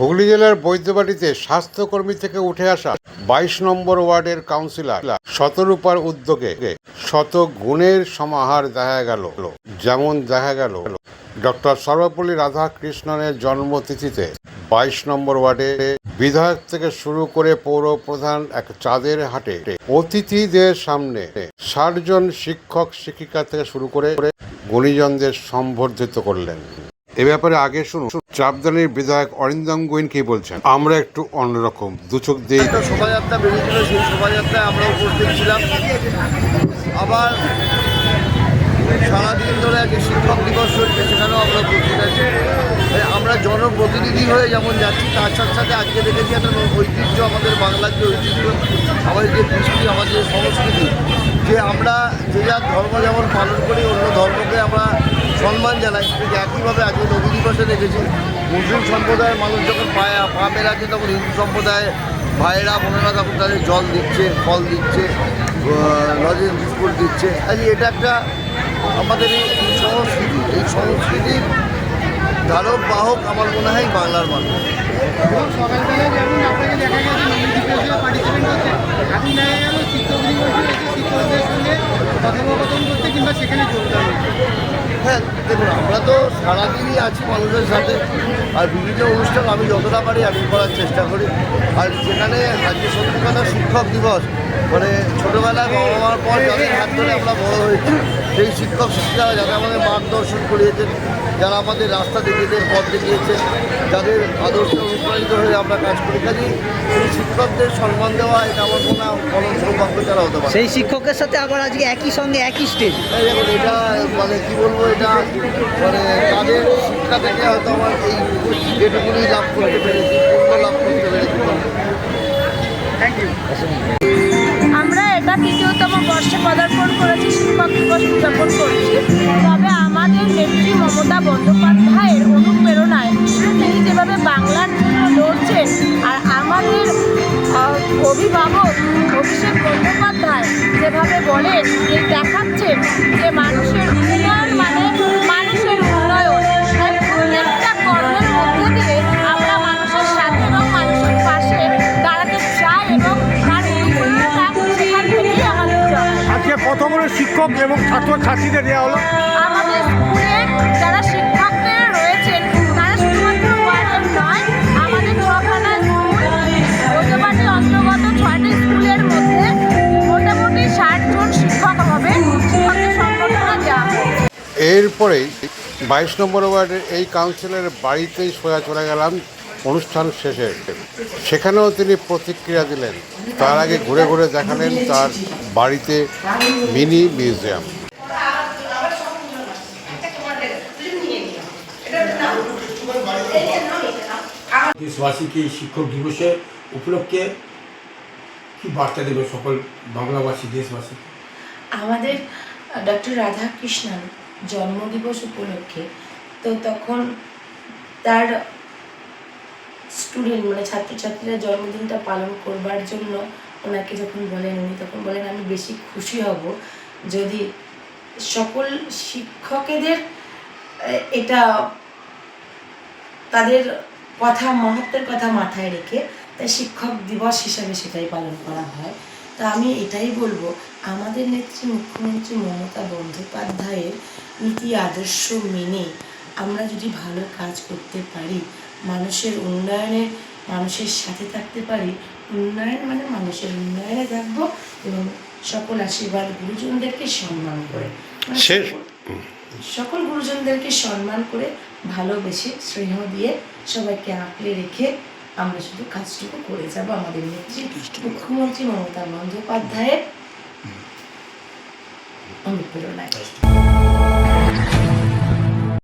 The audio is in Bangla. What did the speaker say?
হুগলি জেলার বৈদ্যবাটিতে স্বাস্থ্যকর্মী থেকে উঠে আসা বাইশ নম্বর ওয়ার্ডের কাউন্সিলর শতরূপার উদ্যোগে শত গুণের সমাহার দেখা গেল। যেমন দেখা গেল, ডক্টর সর্বপল্লী রাধাকৃষ্ণনের জন্মতিথিতে বাইশ নম্বর ওয়ার্ডে বিধায়ক থেকে শুরু করে পৌর প্রধান এক চাঁদের হাটে অতিথিদের সামনে ষাট জন শিক্ষক শিক্ষিকা থেকে শুরু করে গুণীজনদের সম্বর্ধিত করলেন। এ ব্যাপারে আগে শুনুন। চাপদানির বিধায়ক অরিন্দম গোয়েন কি বলছেন? আমরা একটু অন্যরকম দুচোখ দিয়ে শোভাযাত্রা বেরিয়েছিল, সেই শোভাযাত্রায় আমরা উপস্থিত ছিলাম। আবার সারাদিন ধরে আজকে শিক্ষক দিবস চলছে, সেখানেও আমরা উপস্থিত আছি। জনপ্রতিনিধি হয়ে যেমন যাচ্ছি, তার সাথে সাথে আজকে দেখেছি একটা ঐতিহ্য আমাদের বাংলার যে ঐতিহ্য, আমাদের যে কৃষ্টি, আমাদের সংস্কৃতি, যে আমরা যে যার ধর্ম যেমন পালন করি, অন্য ধর্মকে আমরা সম্মান জানাই। ঠিক একইভাবে আজকে নবী দিবসে দেখেছি, মুসলিম সম্প্রদায়ের মানুষ যখন পায়ে, পা মেলাচ্ছে, তখন হিন্দু সম্প্রদায়ের ভাইয়েরা, বোনেরা তখন তাদের জল দিচ্ছে, ফল দিচ্ছে লজেন্স বিস্কুট দিচ্ছে। আজ এটা একটা আমাদের এই সংস্কৃতি, এই সংস্কৃতির ধারক, বাহক, আমার মনে হয় বাংলার মানুষ। আপনাকে করতে কিংবা হ্যাঁ দেখুন, আমরা তো সারাদিনই আছি মানুষের সাথে। আর বিভিন্ন অনুষ্ঠান আমি যতটা পারি আমি করার চেষ্টা করি। আর যেখানে আজকে সত্যি কথা শিক্ষক দিবস মানে ছোটোবেলায় বাবা মার পর যাদের হাত ধরে আমরা বড় হয়েছি সেই শিক্ষক শিক্ষিকারা যারা আমাদের মার্গদর্শন করিয়েছেন যারা আমাদের রাস্তা দেখিয়েছেন পথ দেখিয়েছেন যাদের আদর্শ অনুপ্রাণিত হয়ে আমরা কাজ করি কাজে সেই শিক্ষকদের সম্মান দেওয়া এটা আমার মনে হয় পরম সৌভাগ্য যারা হতে পারে। সেই শিক্ষকের সাথে আবার আজকে একই সঙ্গে একই স্টেজ দেখুন এটা মানে কি বলব এটা মানে তাদের শিক্ষা থেকে হয়তো আমার এই যেটুকুনি লাভ করতে পেরেছি পূর্ণ লাভ করতে পেরেছি। আমরা এটা তৃতীয়তম বর্ষে পদার্পণ করেছি শিক্ষক দিবস উদযাপন করছি। তবে আমাদের নেত্রী মমতা বন্দ্যোপাধ্যায়ের অনুপ্রেরণায় তিনি যেভাবে বাংলার লড়ছেন আর আমাদের অভিভাবক অভিষেক বন্দ্যোপাধ্যায় যেভাবে বলেন যে দেখাচ্ছেন যে মানুষের উন্নয়ন মানে কতগুলো শিক্ষক এবং ছাত্র ছাত্রীদের দেওয়া হলো। আমাদের স্কুলের যারা শিক্ষকদের রয়েছেন তারা শুধুমাত্র ওয়ার্ডের নয় আমাদের ছখানা স্কুল অন্তর্গত ছয়টি স্কুলের মধ্যে মোটামুটি ষাট শিক্ষক হবে। শিক্ষকদের সম্বর্ধনা দেওয়া হবে এরপরেই বাইশ নম্বর ওয়ার্ডের এই কাউন্সিলরের বাড়িতেই সোজা চলে গেলাম। অনুষ্ঠান শেষে সেখানেও তিনি প্রতিক্রিয়া দিলেন। তার আগে ঘুরে ঘুরে দেখালেন তার বাড়িতে মিনি মিউজিয়াম। দেশবাসীকে শিক্ষক দিবসের উপলক্ষে কি বার্তা দেবে সকল বাংলাভাষী দেশবাসী আমাদের ডক্টর রাধাকৃষ্ণন জন্মদিবস উপলক্ষে তো তখন তার স্টুডেন্ট মানে ছাত্রছাত্রীরা জন্মদিনটা পালন করবার জন্য ওনাকে যখন বলেন, উনি তখন বলেন, আমি বেশি খুশি হব যদি সকল শিক্ষকেদের এটা তাদের কথা, মহত্বের কথা মাথায় রেখে তাই শিক্ষক দিবস হিসাবে সেটাই পালন করা হয়। তা আমি এটাই বলব, আমাদের নেত্রী মুখ্যমন্ত্রী মমতা বন্দ্যোপাধ্যায়ের নীতি, আদর্শ মেনে আমরা যদি ভালো কাজ করতে পারি মানুষের উন্নয়নে মানুষের সাথে থাকতে পারি। উন্নয়ন মানে মানুষের উন্নয়নে থাকব এবং সকল আশীর্বাদ গুরুজনদেরকে সম্মান করে। মানে সকল গুরুজনদেরকে সম্মান করে ভালোবেসে স্নেহ দিয়ে সবাইকে আঁকড়ে রেখে আমরা শুধু কাজটুকু করে যাব আমাদের নেত্রী মুখ্যমন্ত্রী মমতা বন্দ্যোপাধ্যায়ের অনুপ্রেরণায়।